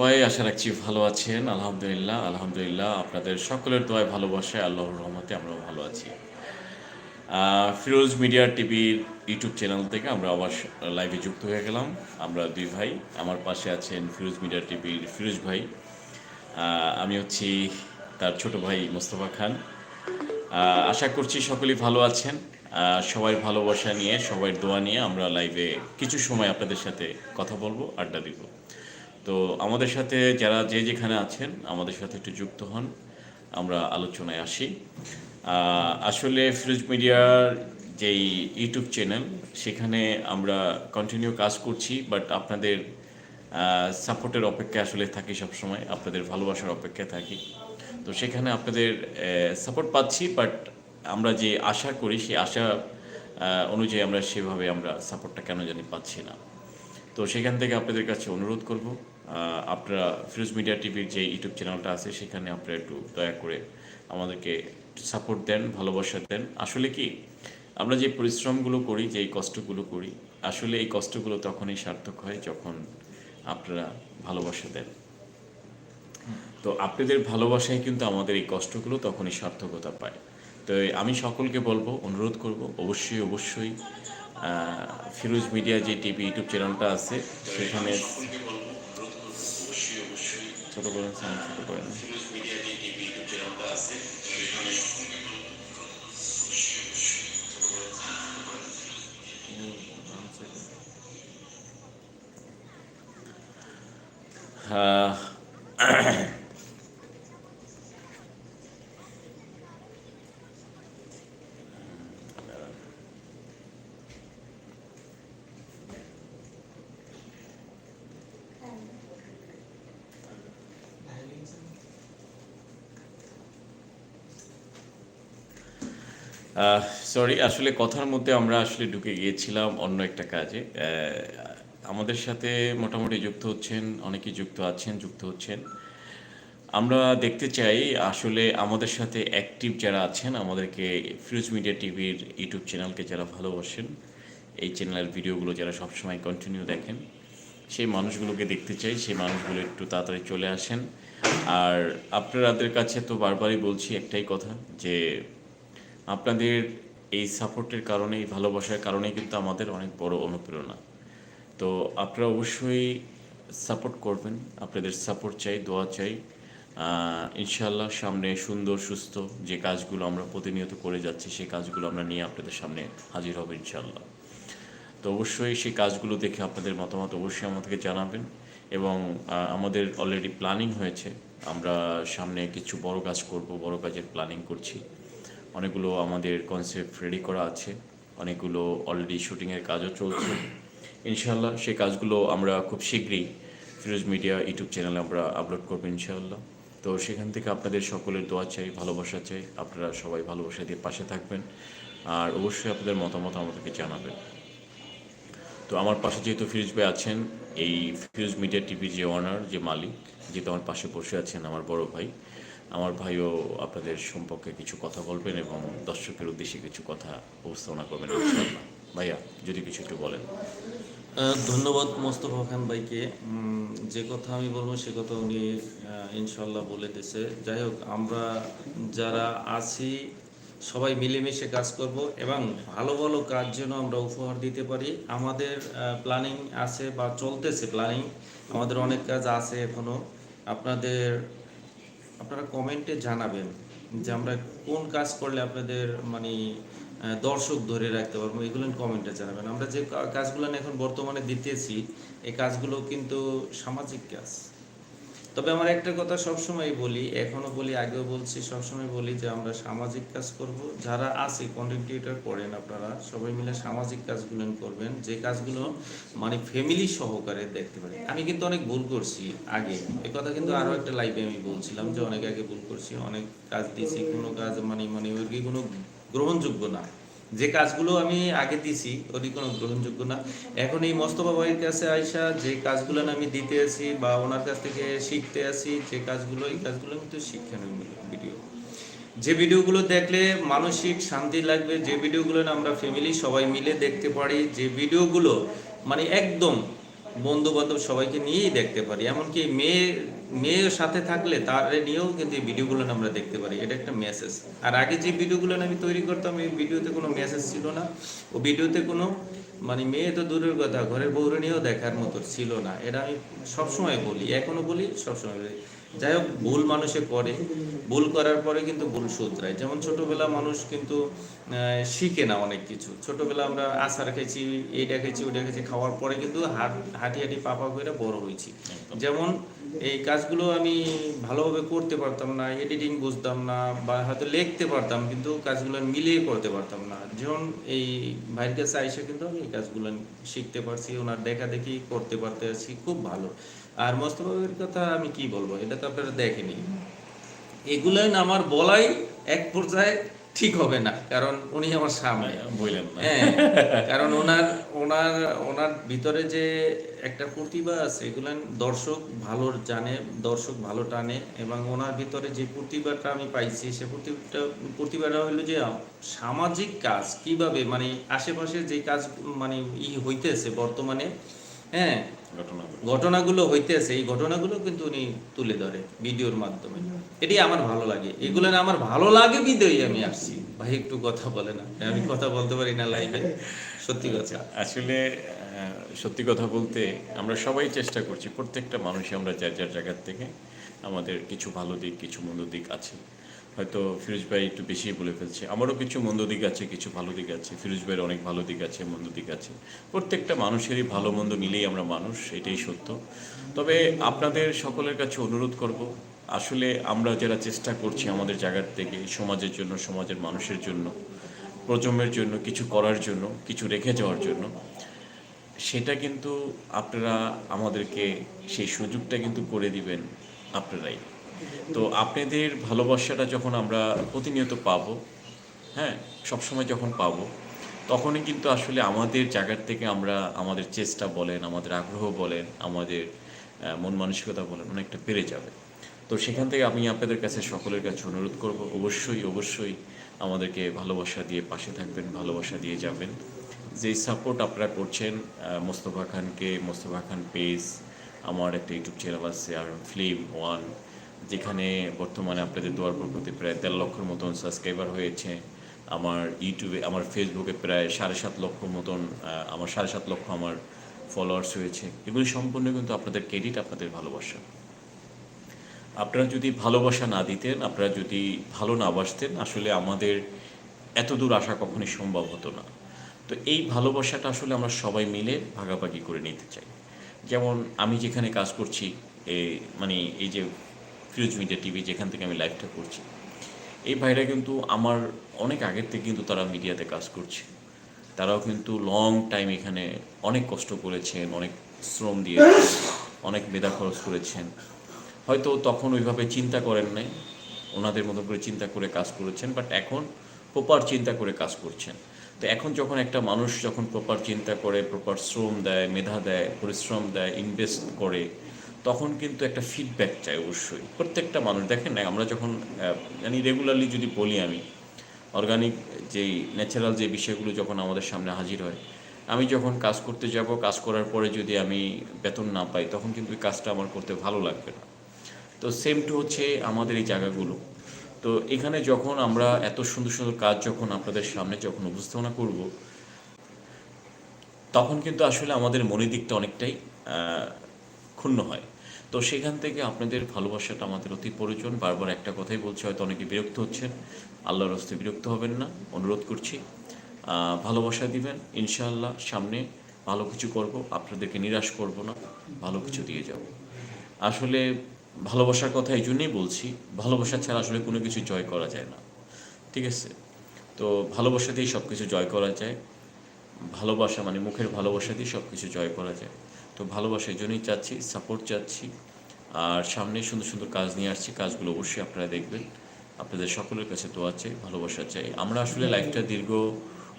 সবাই আশা রাখছি ভালো আছেন। আলহামদুলিল্লাহ আলহামদুলিল্লাহ। আপনাদের সকলের দোয়ায় ভালোবাসায় আল্লাহর রহমতে আমরাও ভালো আছি। ফিরোজ মিডিয়া টিভির ইউটিউব চ্যানেল থেকে আমরা আবার লাইভে যুক্ত হয়ে গেলাম। আমরা দুই ভাই, আমার পাশে আছেন ফিরোজ মিডিয়া টিভির ফিরোজ ভাই। আমি হচ্ছি তার ছোট ভাই মোস্তফা খান। আশা করছি সকলেই ভালো আছেন। সবাই ভালোবাসা নিয়ে, সবাই দোয়া নিয়ে আমরা লাইভে কিছু সময় আপনাদের সাথে কথা বলব, আড্ডা দিব। তো আমাদের সাথে যারা যে যেখানে আছেন, আমাদের সাথে একটু যুক্ত হন। আমরা আলোচনায় আসি। আসলে ফিরোজ মিডিয়ার যেই ইউটিউব চ্যানেল, সেখানে আমরা কন্টিনিউ কাজ করছি বাট আপনাদের সাপোর্টের অপেক্ষায় আসলে থাকি সবসময়, আপনাদের ভালোবাসার অপেক্ষায় থাকি। তো সেখানে আপনাদের সাপোর্ট পাচ্ছি বাট আমরা যে আশা করি, সেই আশা অনুযায়ী আমরা সেভাবে আমরা সাপোর্টটা কেন জানি পাচ্ছি না। তো সেখান থেকে আপনাদের কাছে অনুরোধ করব। আপনারা ফিরোজ মিডিয়া টিভির যে ইউটিউব চ্যানেলটা আছে, সেখানে আপনারা একটু দয়া করে আমাদেরকে সাপোর্ট দেন, ভালোবাসা দেন। আসলে কি, আমরা যে পরিশ্রমগুলো করি, যে কষ্টগুলো করি, আসলে এই কষ্টগুলো তখনই সার্থক হয় যখন আপনারা ভালোবাসা দেন। তো আপনাদের ভালোবাসায় কিন্তু আমাদের এই কষ্টগুলো তখনই সার্থকতা পায়। তো আমি সকলকে বলব, অনুরোধ করব, অবশ্যই অবশ্যই ফিরোজ মিডিয়া যে টিভি ইউটিউব চ্যানেলটা আছে, সেখানে ছোট করেন sound ছোট করেন আহ, সরি আসলে কথার মধ্যে আমরা আসলে ঢুকে গিয়েছিলাম অন্য একটা কাজে। আমাদের সাথে মোটামুটি যুক্ত হচ্ছেন, অনেকেই যুক্ত আছেন, যুক্ত হচ্ছেন। আমরা দেখতে চাই আসলে আমাদের সাথে অ্যাক্টিভ যারা আছেন, আমাদেরকে ফিরোজ মিডিয়া টিভির ইউটিউব চ্যানেলকে যারা ভালোবাসেন, এই চ্যানেলের ভিডিওগুলো যারা সবসময় কন্টিনিউ দেখেন, সেই মানুষগুলোকে দেখতে চাই, সেই মানুষগুলো একটু তাড়াতাড়ি চলে আসেন। আর আপনাদের কাছে তো বারবারই বলছি একটাই কথা, যে আপনাদের এই সাপোর্টের কারণে, এই ভালোবাসার কারণেই কিন্তু আমাদের অনেক বড় অনুপ্রেরণা। তো আপনারা অবশ্যই সাপোর্ট করবেন, আপনাদের সাপোর্ট চাই, দোয়া চাই। ইনশাল্লাহ সামনে সুন্দর, সুস্থ যে কাজগুলো আমরা প্রতিনিয়ত করে যাচ্ছি, সেই কাজগুলো আমরা নিয়ে আপনাদের সামনে হাজির হব ইনশাল্লাহ তো অবশ্যই সেই কাজগুলো দেখে আপনাদের মতামত অবশ্যই আমাদেরকে জানাবেন এবং আমাদের অলরেডি প্ল্যানিং হয়েছে। আমরা সামনে কিছু বড় কাজ করব, বড় কাজের প্ল্যানিং করছি। অনেকগুলো আমাদের কনসেপ্ট রেডি করা আছে, অনেকগুলো অলরেডি শুটিংয়ের কাজও চলছে। ইনশাল্লাহ সেই কাজগুলো আমরা খুব শীঘ্রই ফিরোজ মিডিয়া ইউটিউব চ্যানেলে আমরা আপলোড করব ইনশাল্লাহ তো সেখান থেকে আপনাদের সকলের দোয়া চাই, ভালোবাসা চাই, আপনারা সবাই ভালোবাসা দিয়ে পাশে থাকবেন আর অবশ্যই আপনাদের মতামত আমাদেরকে জানাবেন। তো আমার পাশে যেহেতু ফিরোজ ভাই আছেন, এই ফিরোজ মিডিয়া টিভির যে অনার যে মালিক যেহেতু আমার পাশে বসে আছেন আমার বড় ভাই আমার ভাইও আপনাদের সম্পর্কে কিছু কথা বলবেন এবং দর্শকের উদ্দেশ্যে কিছু কথা উপস্থাপনা করবেন ভাইয়া, যদি কিছু একটু বলেন। ধন্যবাদ মোস্তফা খান ভাইকে। যে কথা আমি বলব সে কথা উনি ইনশাল্লাহ বলে দিছে যাই হোক, আমরা যারা আছি, সবাই মিলেমিশে কাজ করব এবং ভালো ভালো কাজ যেন আমরা উপহার দিতে পারি। আমাদের প্ল্যানিং আছে বা চলতেছে প্ল্যানিং আমাদের অনেক কাজ আছে এখনও। আপনাদের আপনারা কমেন্টে জানাবেন যে আমরা কোন কাজ করলে আপনাদের মানে দর্শক ধরে রাখতে পারব, এগুলো কমেন্টে জানাবেন। আমরা যে কাজগুলো এখন বর্তমানে দিতেছি, এই কাজগুলো কিন্তু সামাজিক কাজ। তবে আমার একটা কথা সবসময় বলি, এখনও বলি, আগেও বলছি, সবসময় বলি যে আমরা সামাজিক কাজ করব। যারা আছে কন্টেন্ট ক্রিয়েটর করেন আপনারা, সবাই মিলে সামাজিক কাজগুলো করবেন। যে কাজগুলো মানে ফ্যামিলি সহকারে দেখতে পারি আমি কিন্তু অনেক ভুল করছি আগে। এই কথা কিন্তু আরও একটা লাইভে আমি বলছিলাম যে অনেক আগে ভুল করছি, অনেক কাজ দিয়েছি। কোনো কাজ মানে মানে কি কোনো গ্রহণযোগ্য না। যে কাজগুলো আমি আগে দিছি, ওটি কোনো গ্রহণযোগ্য না। এখন এই মস্তফা ভাইয়ের কাছে আইসা যে কাজগুলো আমি দিতে আছি বা ওনার কাছ থেকে শিখতে আছি, যে কাজগুলো, এই কাজগুলো কিন্তু শিক্ষণীয় ভিডিও। যে ভিডিওগুলো দেখলে মানসিক শান্তি লাগবে, যে ভিডিওগুলো আমরা ফ্যামিলি সবাই মিলে দেখতে পারি, যে ভিডিওগুলো মানে একদম বন্ধু বান্ধব সবাইকে নিয়েই দেখতে পারি। এমনকি মেয়ে, মেয়ের সাথে থাকলে তার নিয়েও কিন্তু এই ভিডিওগুলো আমরা দেখতে পারি। এটা একটা মেসেজ আর আগে যে ভিডিওগুলো আমি তৈরি করতাম, এই ভিডিওতে কোনো মেসেজ ছিল না। ও ভিডিওতে কোনো মানে মেয়ে তো দূরের কথা, ঘরের বউরে নিয়েও দেখার মতো ছিল না। এটা আমি সবসময় বলি, এখনও বলি, সবসময় বলি। যাই হোক ভুল মানুষে করে। ভুল করার পরে কিন্তু ভুল শুধরায়। যেমন ছোটবেলা মানুষ কিন্তু শিখে না অনেক কিছু। ছোটবেলা আমরা আচার খেয়েছি এইটা খেয়েছি ওইটা খেয়েছি খাওয়ার পরে কিন্তু হাট হাঁটি হাঁটি পাপা করে বড় হয়েছি। যেমন এই কাজগুলো আমি ভালোভাবে করতে পারতাম না এডিটিং বুঝতাম না বা হয়তো লিখতে পারতাম কিন্তু কাজগুলো মিলিয়ে করতে পারতাম না। যেমন এই ভাইয়ের কাছে আইসা কিন্তু আমি এই কাজগুলো শিখতে পারছি ওনার দেখা দেখি করতে পারতে আছি খুব ভালো। আর মোস্তফাবের কথা আমি কি বলব? এটা তো আপনারা দেখেনি এগুলো আমার বলাই এক পর্যায়ে ঠিক হবে না কারণ উনি আমার সামনে। বললেন না। হ্যাঁ কারণ ওনার ওনার ওনার ভিতরে যে একটা প্রতিভা আছে এগুলো দর্শক ভালো জানে দর্শক ভালো টানে এবং ওনার ভিতরে যে প্রতিভাটা আমি পাইছি সে প্রতিভাটা প্রতিভাটা হলো যে সামাজিক কাজ। কীভাবে? মানে আশেপাশে যে কাজ মানে ই হইতেছে বর্তমানে হ্যাঁ ঘটনা ঘটনাগুলো হইতেছে। এই ঘটনাগুলো কিন্তু উনি তুলে ধরে ভিডিওর মাধ্যমে। এটি আমার ভালো লাগে। এগুলো না আমার ভালো লাগে বিদেই আমি আসছি। ভাই একটু কথা বলে না। আমি কথা বলতে পারি না লাইভে। সত্যি কথা। আসলে সত্যি কথা বলতে আমরা সবাই চেষ্টা করছি প্রত্যেকটা মানুষই আমরা যার যার জায়গার থেকে আমাদের কিছু ভালো দিক কিছু মন্দ দিক আছে। হয়তো ফিরোজ ভাই একটু বেশি বলে ফেলছে। আমারও কিছু মন্দ দিক আছে, কিছু ভালো দিক আছে। ফিরোজ ভাইয়ের অনেক ভালো দিক আছে, মন্দ দিক আছে। প্রত্যেকটা মানুষেরই ভালো, মন্দ মিলেই আমরা মানুষ, এটাই সত্য। তবে আপনাদের সকলের কাছে অনুরোধ করব, আসলে আমরা যারা চেষ্টা করছি আমাদের জায়গার থেকে, সমাজের জন্য, সমাজের মানুষের জন্য, প্রজন্মের জন্য, কিছু করার জন্য, কিছু রেখে যাওয়ার জন্য, সেটা কিন্তু আপনারা আমাদেরকে, সেই সুযোগটা কিন্তু করে দিবেন আপনারাই। তো আপনাদের ভালোবাসাটা যখন আমরা প্রতিনিয়ত পাব হ্যাঁ সবসময় যখন পাব, তখনই কিন্তু আসলে আমাদের জায়গার থেকে আমরা আমাদের চেষ্টা বলেন, আমাদের আগ্রহ বলেন, আমাদের মন মানসিকতা বলেন অনেকটা বেড়ে যাবে। তো সেখান থেকে আমি আপনাদের কাছে সকলের কাছে অনুরোধ করব, অবশ্যই অবশ্যই আমাদেরকে ভালোবাসা দিয়ে পাশে থাকবেন, ভালোবাসা দিয়ে যাবেন। যে সাপোর্ট আপনারা করছেন মোস্তফা খানকে, মোস্তফা খান পেজ, আমার একটা ইউটিউব চ্যানেল আছে, আর ফিল্ম ওয়ান যেখানে বর্তমানে আপনাদের দোয়ার প্রকৃতি প্রায় দেড় লক্ষর মতন সাবস্ক্রাইবার হয়েছে, আমার ইউটিউবে আমার ফেসবুকে প্রায় সাড়ে সাত লক্ষ মতন আমার সাড়ে সাত লক্ষ আমার ফলোয়ার্স হয়েছে। এগুলি সম্পূর্ণ কিন্তু আপনাদের ক্রেডিট আপনাদের ভালোবাসা। আপনারা যদি ভালোবাসা না দিতেন, আপনারা যদি ভালো না বাসতেন, আসলে আমাদের এত দূর আসা কখনোই সম্ভব হতো না। তো এই ভালোবাসাটা আসলে আমরা সবাই মিলে ভাগাভাগি করে নিতে চাই। যেমন আমি যেখানে কাজ করছি এই মানে এই যে ফিরোজ মিডিয়া টিভি, যেখান থেকে আমি লাইভটা করছি। এই ভাইরা কিন্তু আমার অনেক আগের থেকে কিন্তু তারা মিডিয়াতে কাজ করছে। তারাও কিন্তু লং টাইম এখানে অনেক কষ্ট করেছেন, অনেক শ্রম দিয়েছেন, অনেক মেধা খরচ করেছেন। হয়তো তখন ওইভাবে চিন্তা করেন নাই, ওনাদের মতো করে চিন্তা করে কাজ করেছেন বাট এখন প্রপার চিন্তা করে কাজ করছেন। তো এখন যখন একটা মানুষ যখন প্রপার চিন্তা করে প্রপার শ্রম দেয়, মেধা দেয়, পরিশ্রম দেয় ইনভেস্ট করে তখন কিন্তু একটা ফিডব্যাক চাই অবশ্যই। প্রত্যেকটা মানুষ দেখেন না আমরা যখন আহ, মানে রেগুলারলি যদি বলি আমি অর্গানিক যেই ন্যাচারাল যে বিষয়গুলো যখন আমাদের সামনে হাজির হয় আমি যখন কাজ করতে যাব কাজ করার পরে যদি আমি বেতন না পাই তখন কিন্তু কাজটা আমার করতে ভালো লাগবে না। তো সেম টু হচ্ছে আমাদের এই জায়গাগুলো। তো এখানে যখন আমরা এত সুন্দর সুন্দর কাজ যখন আপনাদের সামনে যখন উপস্থাপনা করব তখন কিন্তু আসলে আমাদের মনের দিকটা অনেকটাই ক্ষুণ্ণ হয়। তো সেখান থেকে আপনাদের ভালোবাসাটা আমাদের অতি প্রয়োজন। বারবার একটা কথাই বলছি, হয়তো অনেকে বিরক্ত হচ্ছেন। আল্লাহর হস্তে বিরক্ত হবেন না, অনুরোধ করছি। ভালোবাসা দিবেন, ইনশাআল্লাহ সামনে ভালো কিছু করব, আপনাদেরকে নিরাশ করব না, ভালো কিছু দিয়ে যাব। আসলে ভালোবাসার কথা এই জন্যই বলছি, ভালোবাসা ছাড়া আসলে কোনো কিছু জয় করা যায় না, ঠিক আছে? তো ভালোবাসাতেই সব কিছু জয় করা যায়। ভালোবাসা মানে মুখের ভালোবাসা দিয়ে সব কিছু জয় করা যায়। তো ভালোবাসার জন্যই চাচ্ছি সাপোর্ট চাচ্ছি। আর সামনে সুন্দর সুন্দর কাজ নিয়ে আসছি, কাজগুলো অবশ্যই আপনারা দেখবেন। আপনাদের সকলের কাছে তো আছে ভালোবাসা চাই। আমরা আসলে লাইফটা দীর্ঘ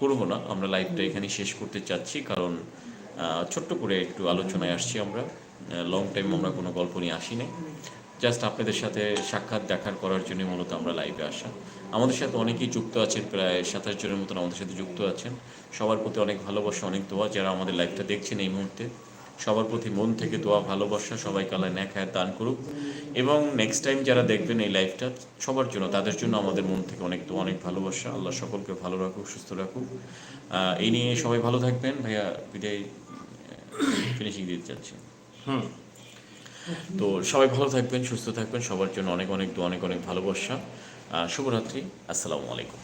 করব না, আমরা লাইফটা এখানে শেষ করতে চাচ্ছি। কারণ ছোট্ট করে একটু আলোচনায় আসছি আমরা। লং টাইম আমরা কোনো গল্প নিয়ে আসি নাই জাস্ট আপনাদের সাথে সাক্ষাৎ দেখার করার জন্য মূলত আমরা লাইভে আসা। আমাদের সাথে অনেকেই যুক্ত আছেন, প্রায় সাতাশ জনের মতন আমাদের সাথে যুক্ত আছেন। সবার প্রতি অনেক ভালোবাসা, অনেক দোয়া। যারা আমাদের লাইভটা দেখছেন এই মুহূর্তে, সবার প্রতি মন থেকে দোয়া, ভালোবাসা, সবাইকে আল্লাহ ন্যাক দান করুক। এবং নেক্সট টাইম যারা দেখবেন এই লাইফটা সবার জন্য, তাদের জন্য আমাদের মন থেকে অনেক দোয়া, অনেক ভালোবাসা। আল্লাহ সকলকে ভালো রাখুক, সুস্থ রাখুক। এই নিয়ে সবাই ভালো থাকবেন। ভাইয়া, বিদায় ফিনিশিং দিতে চাচ্ছি হুম। তো সবাই ভালো থাকবেন, সুস্থ থাকবেন। সবার জন্য অনেক অনেক দোয়া, অনেক অনেক ভালোবাসা। শুভরাত্রি। আসসালামু আলাইকুম।